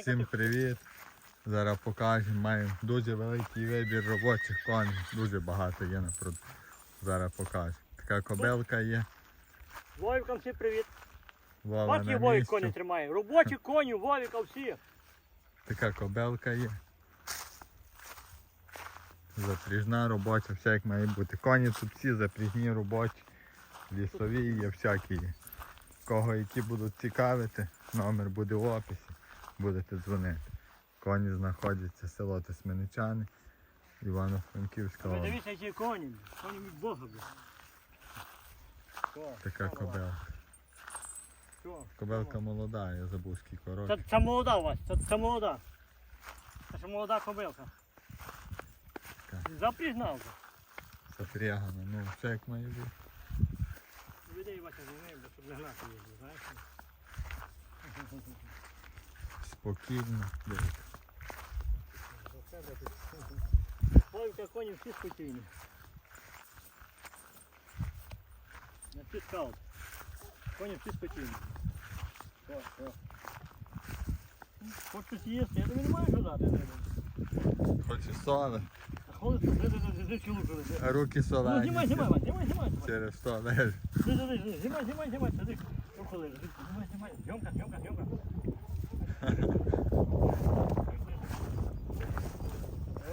Всім привіт! Зараз покажемо. Маємо дуже великий вибір робочих коней. Дуже багато є на прод- Зараз покажемо. Така кобелка є. Вовікам всі привіт. На Вовік коні місці. тримає. Робочі коні, Вовіка всі. Така кобелка є. Запріжна робоча, все як має бути. Коні тут всі запріжні робочі, лісові є, всякі є. Кого які будуть цікавити, номер буде в описі, будете дзвонити. Коні знаходяться село Тисменичани, Івано-Франківська Ви дивіться, які коні. Коні від Бога. Така кобелка. Кобелка молода, я забув скільки Це, років. це молода у вас, це, молода. Це ж молода. Запрігнав. вже. Запрягана, ну все як має бути. Людей Вася не бо щоб не гнати їх, знаєш. Спокійно. дивіться. Вовіка коні всі спокійні. Не всі скаут. Коні всі спокійні. О, о. Хоч щось їсти, я тобі не маю що дати. Хоче соли, Руки Ну, солені. знімай, знімай, Вань, знімай. Через то де, Знімай, знімай, знімай, сиди. Руку лежи, знімай, знімай. Зйомка, зйомка, зйомка.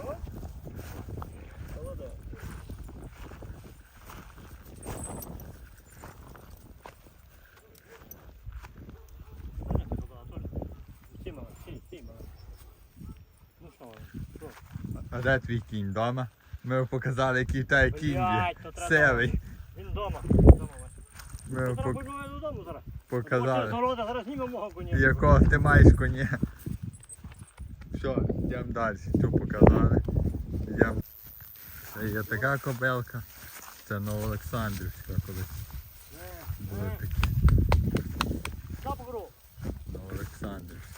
О. Молодець. Сіма, сі, сіма. Ну що, що? А де твій кінь вдома? Ми показали, який та кінь є. Блядь, то треба Севий. Він вдома. Вдома, Ми йому Зараз пок- пойду додому зараз. показали. Города, зараз знімемо мого коня. Якого ти маєш коня? Все, йдемо далі. Цю показали. Йдемо. Це є така кобелка. Це Новоолександрівська колись були такі. Запогру. Новоолександрівська.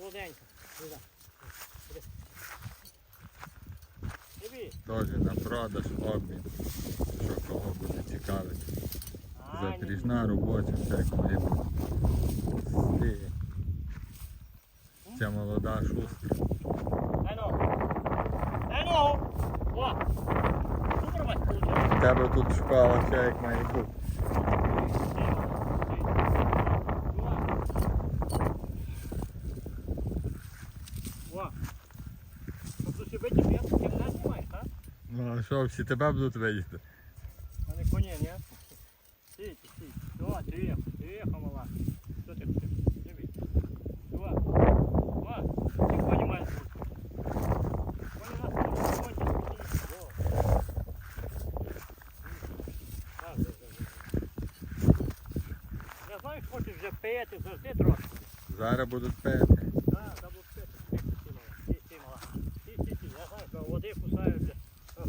Молоденька. Теж на продаж обмін. Що кого буде цікавити. Запріжна робоча, все як має Ця молода шустра. тебе тут школа все як має бути. О. Тобто ще витяг, я ти мене знімаєш, так? Ну а що, всі тебе будуть видіти? А не коні, ні? Стійте, стійте. О, тихо, тихо, мала. Що ти хочеш? Тобі. О, о, ці коні мають. Коні нас не так. Я знаю, що хочеш вже пити, завжди трохи. Зараз будуть пити. Так, там будуть пити. Стій, стій, мала. Стій, стій, мала. Стій, стій, стій. Я знаю, що води кусаються. О.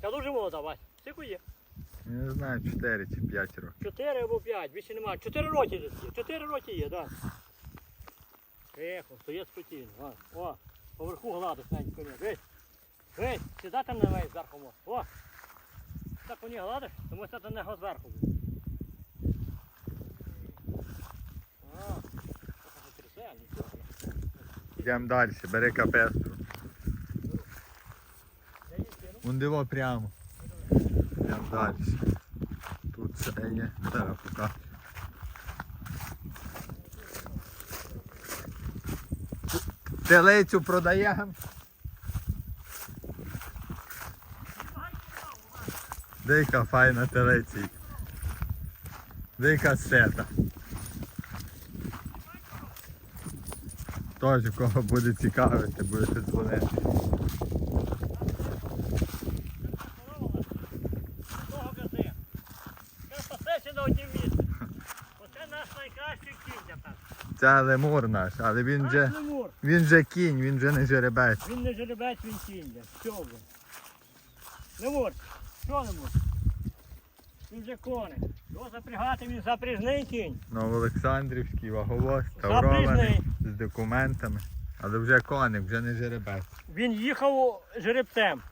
Це дуже молода, Вась. Скільки є? Я не знаю, 4 чи 5 років. 4 або 5, більше немає. 4 роки десь є. 4 роки є, так. Тихо, стоїть спокійно. О, о, поверху гладиш навіть коня. Весь. Весь, сідай там на весь зверху. мо. О. Так коні гладиш, тому що це не його зверху буде. О, трохи трясе, нічого. Йдемо далі, бери капестру. Вон диво прямо. Йдемо далі. Тут ще є. Зараз покажу. Телицю продаємо. Дика файна телиці. Дика сета. Тож, кого буде цікавити, будете дзвонити. Того гази. Це пасеться на однім місці. Оце наш найкращий кінь тепер. Це лемур наш, але він вже, лемур. він вже кінь, він вже не жеребець. Він не жеребець, він кінь. Що вже? Лемур. Що лемур? Він вже коник. Його запрягати, він запряжний кінь. Новоолександрівський ваговоз, Запріжний. таврований з документами. Але вже коник, вже не жеребець. Він їхав жеребцем.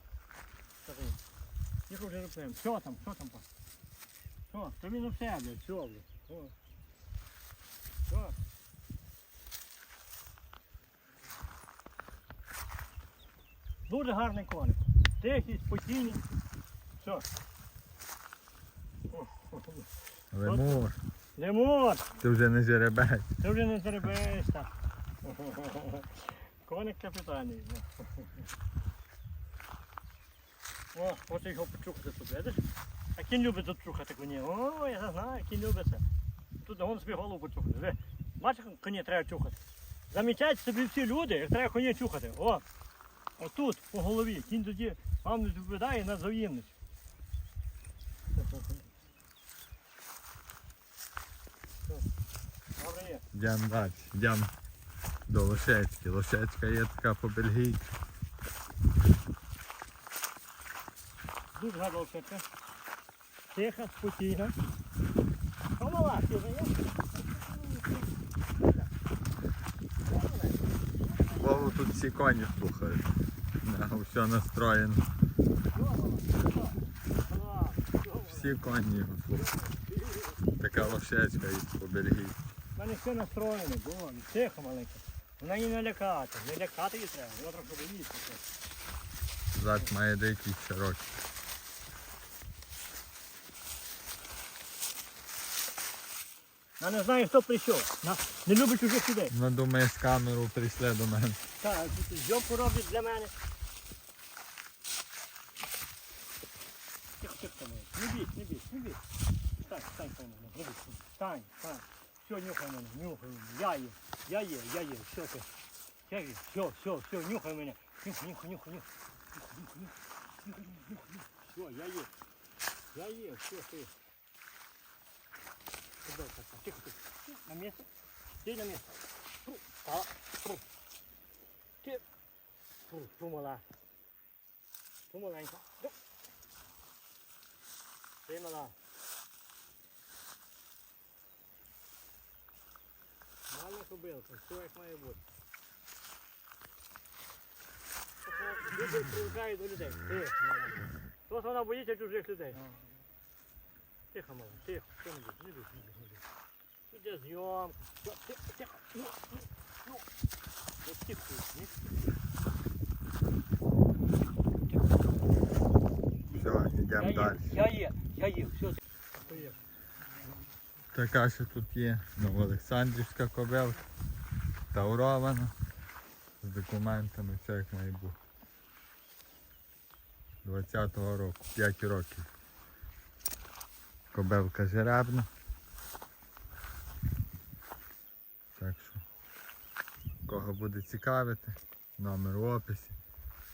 Їхав жеребцем. Що там? Що там? Що? То він у себе, що, блядь? Що? Що? Дуже гарний коник. Тихий, спокійний. Все. Лемур, Лимон, ти вже не жеребець. ти вже не заребешся. Коник капітальний. О, хоче його почухати тут, видиш? А кінь любить тут чухати коні. О, я знаю, кінь любить це. Тут вон собі голову почухати. Бачиш, коні треба чухати. Замічають собі всі люди, як треба коні чухати. О, отут, по голові. Кінь тоді вам відповідає на взаємність. Йдемо далі, йдемо до Лошецьки. Лошецька є така по бельгійці. Дуже гарна лошадка. Тихо, спокійно. Помала, ти вже є? Вову тут всі коні слухають. Да, все настроєно. Всі коні його слухають. Така лошечка і по бельгійці. У мене все настроєно, бо тихо маленьке. Вона її не лякати. Не лякати її треба, вона трохи боїться. Зад має деякий широкий. Я не знаю, хто прийшов. Не любить чужих людей. Ну думає з камеру прийшли до мене. Так, зйомку роблять для мене. Тихо, тихо. Не бійся, не бійся, не бійся. Стань, стань, стань, мене, не бійся. Стань, стань. Все, нюхай мене, нюхай мене. Я є, я є, я є, все ти. Є, все, все, все, нюхай мене. Нюхай, нюхай, нюхай, нюхай. Нюхай, нюхай, нюхай, нюхай, нюхай. Все, я є. Я є, все, ти. Так, Тихо, тихо. На місце. Стій на місце. Фу, стала. Фу. Ти. Фу, фу, мала. Фу, маленька. Фу. Ти мала. Мальна кобилка, все як має бути. Люди привикають до людей. Тихо, маленька. Просто вона боїться чужих людей. Тихо, мала, тихо, що не бійся, не бійся, не бійся, не бійся. Тут є зйомка. Тихо, тихо, Все, йдемо далі. я є, я є, все. Така що тут є Новоолександрівська кобилка. Таурована. З документами, все як має бути. 20-го року, 5 років. Кобилка жеребна. Так що, кого буде цікавити, номер в описі,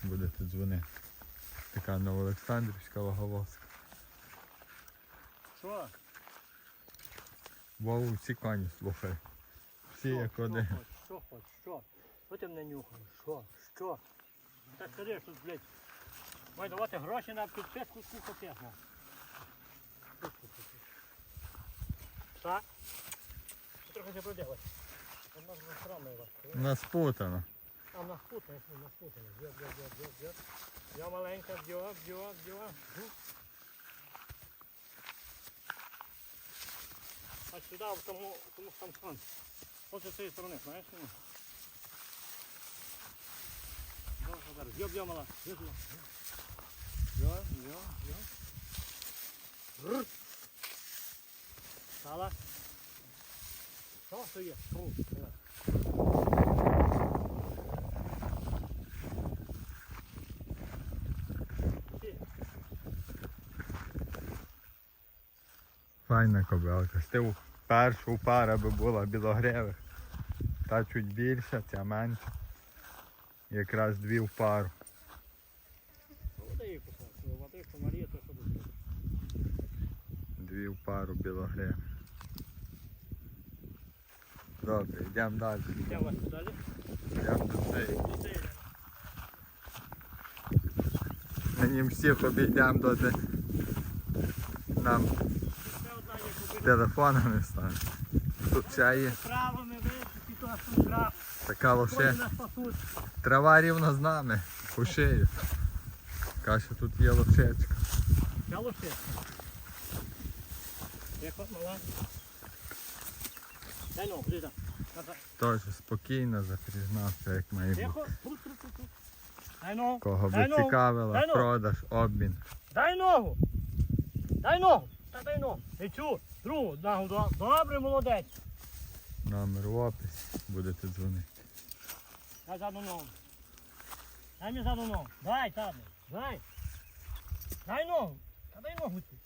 будете дзвонити. Така Новоолександрівська ваговозка. Що? Вову всі коні слухай. Всі як Що один. хоч, Що хоч, що? Що ти мене нюхаєш? Що? Що? Так ходи, тут, блядь. Май давати гроші на підписку, скільки п'ятна. Так? Трохи не спутана. А на спутане, на спутане. Б'є, б'є, б'є, б'є, б'є. Я маленька, б'є, б'є, б'є. А сюди, в тому, в тому там сонце. Ось з цієї сторони, знаєш? Б'є, б'є, мала. Б'є, б'є. Б'є, б'є, б'є. Стала. Що є? Файна кобилка. Стив першу пара би була білогривих. Та чуть більша, ця менша. Якраз дві в пару. Дві в пару білогривих. Добре, йдемо далі. Вас далі. Йдемо до цієї. Оце йде. Всіх обійдемо до де нам телефонами стане. Тут ще є така лоше. Трава рівно з нами. По шию. Каже, тут є лошечка. Я лошадка. Тихо, мала. Дай там. Спокійно запряжна, все як має бути. Дай ногу. Кого би Дай ногу. продаж, обмін. Дай ногу. Дай ногу. Та дай ногу. І цю, другу ногу. до- Добре, молодець. Номер в описі. Будете дзвонити. Дай задну ногу. Дай мені задну ногу. Дай, задну. Дай. Дай ногу. Та дай ногу цю.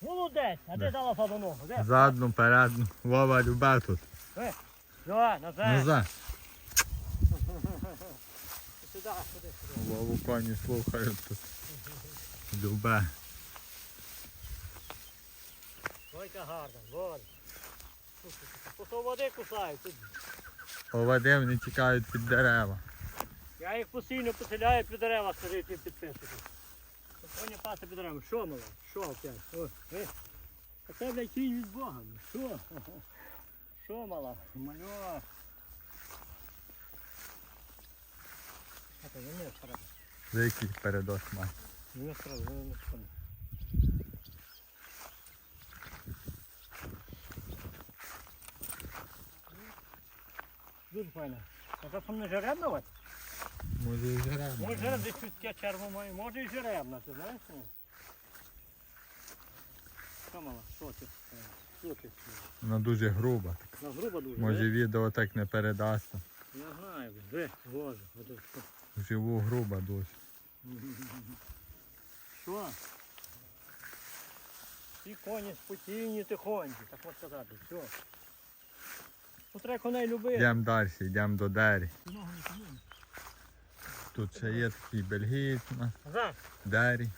Молодець. А Де? дала задну ногу? Де? Задну, передну. Вова любе тут. Давай, назад. Назад. Сюди, сюди, сюди. Вову коні слухають тут. Любе. Ой, яка гарна. Вот. Пото води кусають. Тут. Овади вони тікають під дерева. Я їх постійно поселяю під дерева, скажи тим підписчикам. Щоб вони паси під деревами. Що мало? Що опять? О? А це, блядь, кінь від Бога. ну, Що? Що мала? Мальо. А то не справа. За який передос має. Не справа, не справа. Дуже файно. А це там не жеребна ось? Може і жеребна. Може жереб десь чутке черво має, може і жеребна, ти знаєш? Що мала? Що ти? Що ти? Вона дуже груба. На грубо дуже. Може відео так не передасть. Я знаю, ви, боже. от от. Живу груба дуже. Що? Ці коні спокійні, тихонькі, так можна сказати. Все. Ну треба коней любити. Йдемо далі, йдемо до дері. Ногу не. Тут ще є такий бельгієць. Дері.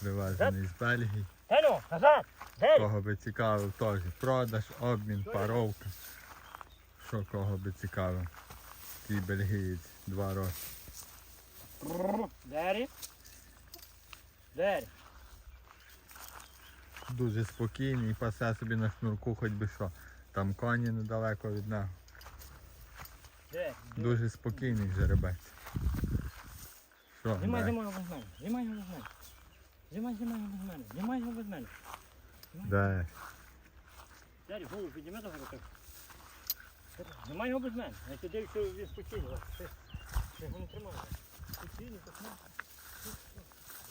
Привезений з Бельгії. Кого би цікавив теж. Продаж, обмін, паровка. Що кого би цікавив. Такий бельгієць, два роки. Дері. Дері. Дуже спокійний, пасе собі на шнурку хоч би що. Там коні недалеко від нього. Дуже спокійний жеребець. Що, Знімай, Дері? знімай його без мене. Знімай його без мене. Знімай, знімай його без мене. Знімай його без мене. Дері. Дері, голову підніми до гори. Знімай його без мене. Я тебе дивлюся, він спокійний. Ось, Ти, ти його не тримай. Спокійний, так не.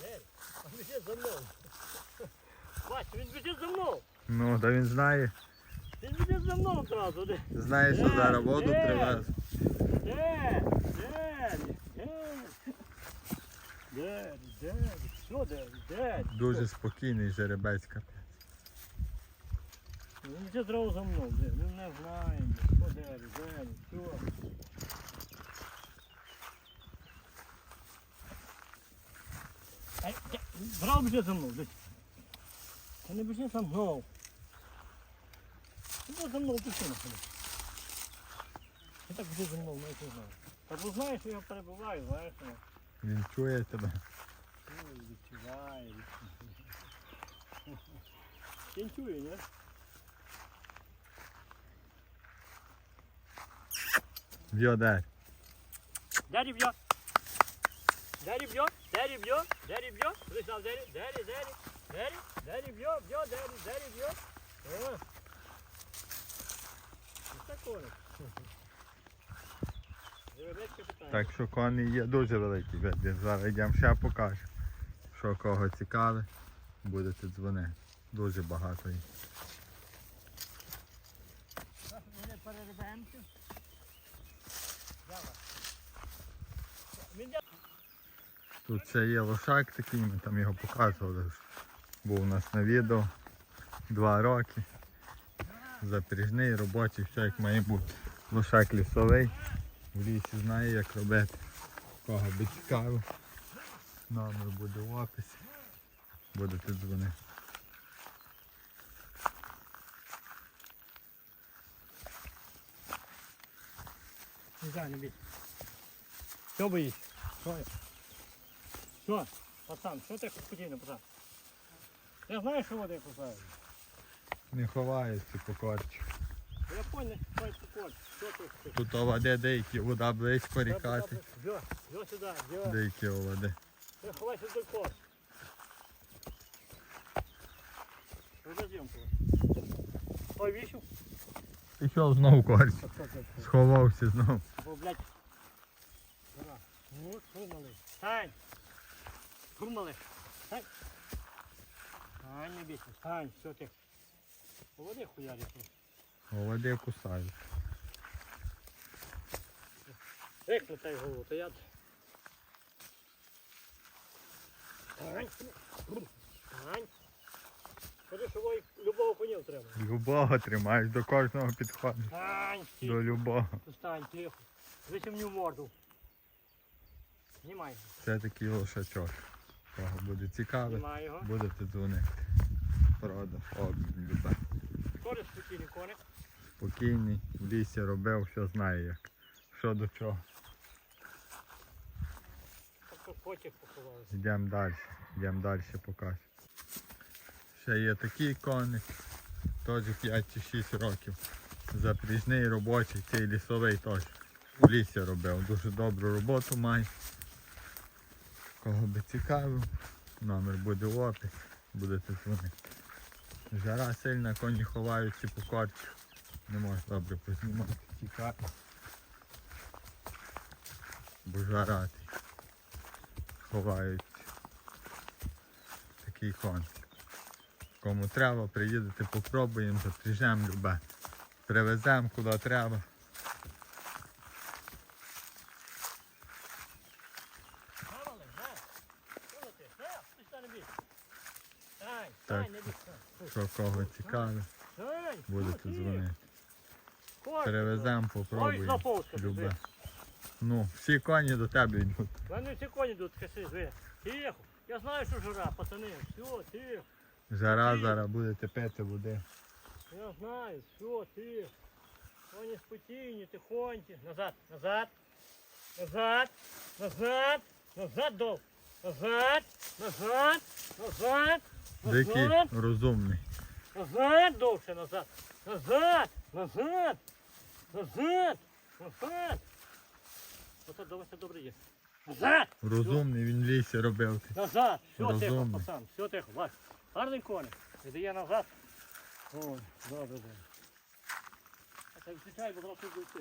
Дері, а він біжить за мною. Бач, він біжить за мною. Ну, та він знає. Він біжить за мною одразу. Де? Знає, що Дері, зараз воду Дері. привез. Дері, Дері, Дері. Дері, Дері. Що Дері, Дері? Дуже спокійний жеребець капець. Він іде зразу за мною, де? Він не знає, де. що Дері, Дері, що? Ай, де- Зразу біжить за мною, десь. Та не біжи за мною. Іди за мною пішли на ходу. Ти так біжи за мною, не знаю. Та бо знаєш, що я перебуваю, знаєш, ну. Він чує тебе. Відчуває. Він чує, ні? В'йо Дері. Дері б'є. Дері б'є, дері б'є, дері б'є. Прийшов дері, дері, дері, дері, дері б'є, б'є, дері, дері б'є. Ось так коник. Так що коні є дуже великі. Зараз йдемо ще покажу. Що кого цікавить, будете дзвонити. Дуже багато їх. Тут ще є лошак такий, ми там його показували. Був у нас на відео. Два роки. Запряжний, робочий, все як має бути. Лошак лісовий. В лісі знає як робити. Кого би цікаво. Номер буде в описі. Будете дзвонити. Не знаю, не бій. Що боїш? Що? я? Що? Пацан, що ти спокійно, пацан? Я знаю, що води кусаю. Не ховаються по корчі. Тут оваде деякі, вода близько рікати. Деякі овади. Ти ховайся до кос. Ой, вішу. Пішов знову корч. Сховався знову. Бо, блядь. Ну, що малий? Стань. Фур. Стань. Стань, не бійся. Стань, все ти. Поводи хуярі тут. Голоди кусають. Викликай голову, то я... Стань. Що любого конів треба. Любого тримаєш, до кожного підходиш. Стань. До любого. Стань, тихо. Висім мені в морду. Знімай. Це такий лошачок. Кого буде цікавий, Знімай його. будете дзвонити. Продаж, обмін, любе. Коли спокійний коник. Спокійний, в лісі робив, все знає як. Що до чого. Йдемо далі. Йдемо далі покажу. Ще є такий коник, теж 5 чи 6 років. Запріжний робочий, цей лісовий теж. В лісі робив. Дуже добру роботу має. Кого би цікавив, номер буде в описі, будете дзвонити. Жара сильна, коні ховаються по корчу. Не можна добре познімати, тікати. Бо жара ти. ховають такий кон. Кому треба, приїдете, попробуємо, запряжемо любе. Привеземо куди треба. Так. Що кого цікавить, будете дзвонити. Ой, попробуємо. Любе. Ну, всі коні до тебе йдуть. Мене всі коні йдуть, каси, ви. Тихо. Я знаю, що жара, пацани. Все, тихо. Жара зараз будете пити води. Я знаю, все, тихо. Коні спокійні, тихонькі. Назад, назад. Назад, назад, назад дов. Назад, назад, назад, Дикий назад, розумний. назад довше, назад. Назад, назад, назад, назад. Оце це добре є. Назад, Розумний, він лісі робив. назад. Все тихо, Розумний. пацан, все тихо. Бач, гарний коник. Віддає назад. Ой, добре, добре. А це відключай, бо зараз буде йти.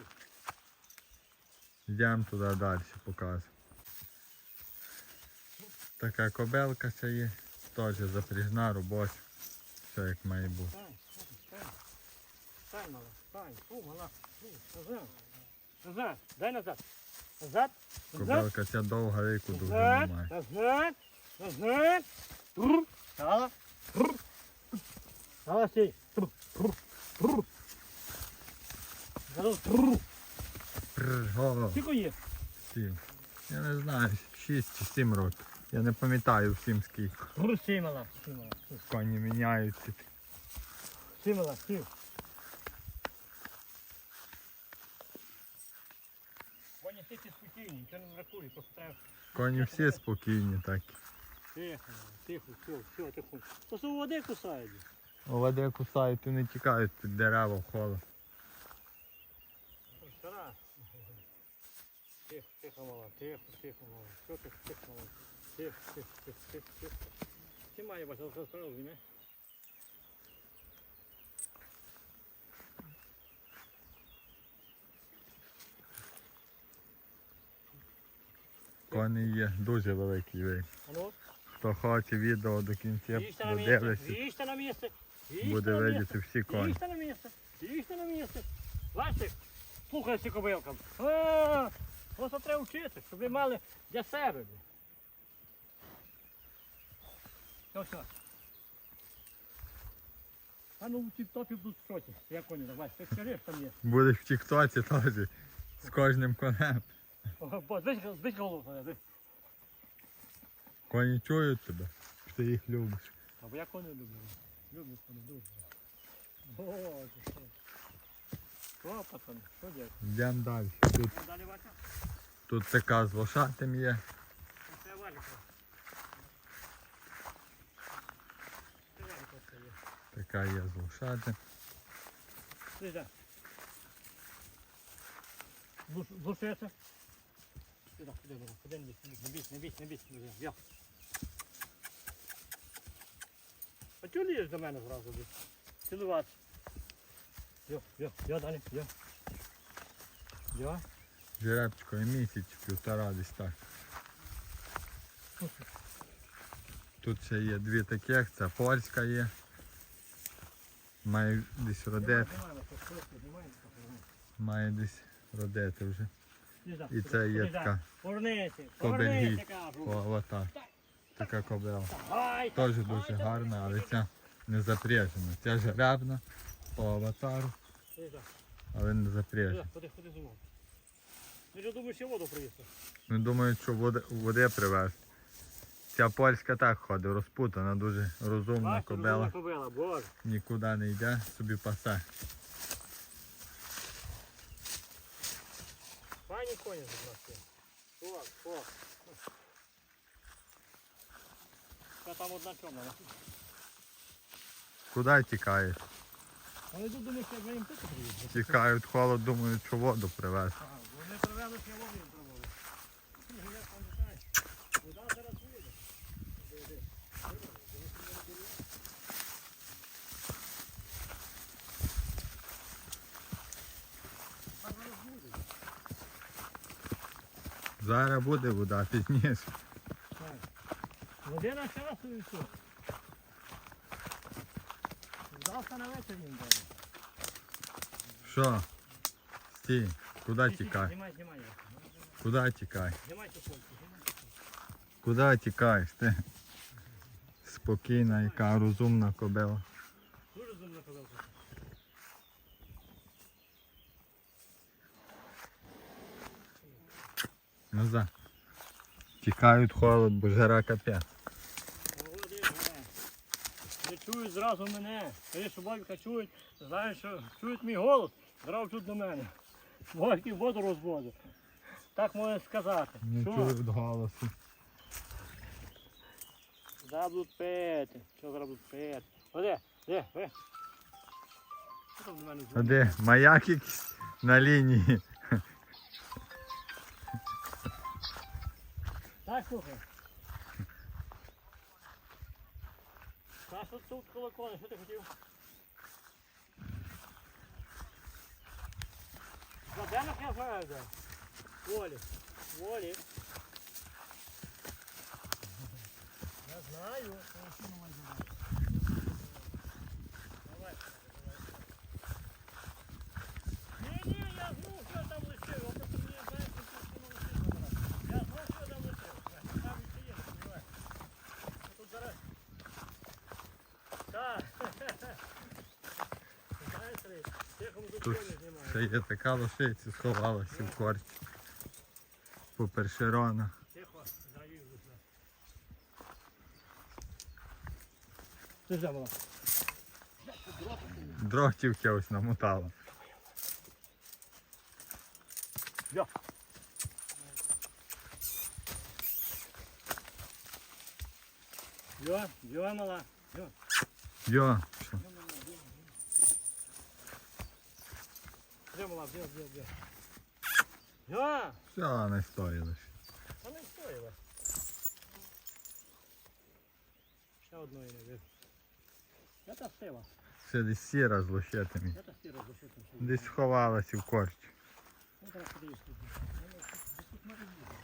Йдемо туди далі, показую. Така кобелка ще є, теж запряжна, робоча. Все як має бути. Стань. Мала, стань. Фу, мала, фу, назад. Назад, дай назад. Назад, назад. Кобелка ця довга віку дуже Назад, немає. назад, назад. Тру. Стала. Тру. Стала стій. Тру, тру, тру. Зараз тру. Пррр, о, Скільки є? сім. Я не знаю, 6 чи 7 років. Я не пам'ятаю всім скільки. Тру, стій, мала. Стій, мала. стій. Коні міняються. Стій, мала, стій. Коні тільки не бракує, просто треба Коні всі спокійні так. Тихо, тихо, все, все, тихо. Просто води кусають. Води кусають і не тікають під дерева в холод. Стара. Тихо, тихо, мала, тихо, тихо, мала. Все, тихо, тихо, мала. Тихо, тихо, тихо, тихо, тихо. Ти має бачити, що не? Коні є дуже великий. Ну, Хто хоче відео до кінця додивиться, їжте на місце. буде видіти всі коні. Їжте на місце, їжте на місце. Бачите, слухайся кобилкам. Просто треба вчити, щоб ви мали для себе. Все, все. А ну в тік-топі будуть в шоці. Я коні, давай, ти скажи, що там є. Будеш в тіктоці теж з кожним конем. Збить голову. Коні чують тебе, що ти їх любиш. Або я коні люблю. Люблю коні дуже. Боже, що. Що, що дядь? Йдемо далі. Тут, Далі Вася? тут така з лошатим є. Це Валіка. Це Валіка це є. Така є з лошатим. Слухай. Глушиться. Сюди, сюди, сюди, сюди, не бійся, не бійся, не бійся, не бійся, не бійся, я. А чого лієш до мене зразу? блін? Цілуватися. Йо, йо, йо, далі, йо. Йо. Жеребчко і місяць, півтора десь так. Тут ще є дві таких, це польська є. Має десь родити, має десь родити вже. І це є така Кобельгій. Така кобила. Ай, Теж дуже гарна, але ця не запряжена. Ця жеребна по аватару, але не запряжена. Ходи, ходи зимом. Ти ж думаєш, ще воду привезти? Ну, думаю, що води, води привез. Ця польська так ходить, розпутана, дуже розумна боже. Нікуди не йде, собі пасе. Пані коні. О, о. Та там одна чорна. Куди тікаєш? Вони тут думають, як ви їм пити приїдуть. Тікають холод, думають, що воду привезти. Вони привезуть, що я воду їм привели. Ну, як там літаєш? Вода зараз вийде. Диви, диви. Диви, диви, що вони роблять. А зараз буде. Зараз буде вода пізніше. Година часу і все. Завтра на вечір їм буде. Що? Стій, куди тікаєш? Знімай, знімай. Куди тікаєш? Знімай цю фольку. Куди тікаєш ти? Спокійна, яка розумна кобила. Назад. Тікають холод, бо жара капець. Не чують зразу мене. Коли що чують, знають, що чують мій голос, зразу чуть до мене. Батьки воду розводять. Так можна сказати. Не Що? чують голосу. Зараз будуть пити. Що зараз будуть пити? Оде, де, ви? Що там до мене А дзвонить? Маяк якийсь на лінії. Слухай. Та що тут колоколи, що ти хотів? Заденок я знаю, де. Волі. Волі. Я знаю. Давай. Ні, ні, я знав, що я там лишив. Я просто не знаю, що тут лишив. Я знав, що я там лишив. Там ще є, давай. Тут зараз. Так. Знаєш, Сергій, тихому тут. Ще є така лошиця, сховалася в корці. Попершерона. Тихо, здравів лише. Ти ж була. Дротів ось намотала. Йо, йо, мала. Йо. Йо, Де мала, де, де, де. Я! Все, не стоїло. а не стоїло. Ще одної не вив. Я та сила. Це десь сіра з лощетами. Я та сіра зашитим. Десь ховалася в корці. Ну, зараз подивись. Тут може бути.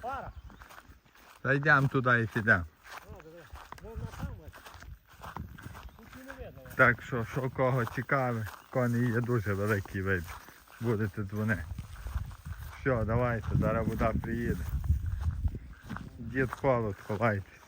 Пара. Та йдемо туди і підемо. Так що, що кого цікаве, коні є дуже великий вибір. Будете дзвонити. Все, давайте, зараз вода приїде. Дід холод, ховайтесь.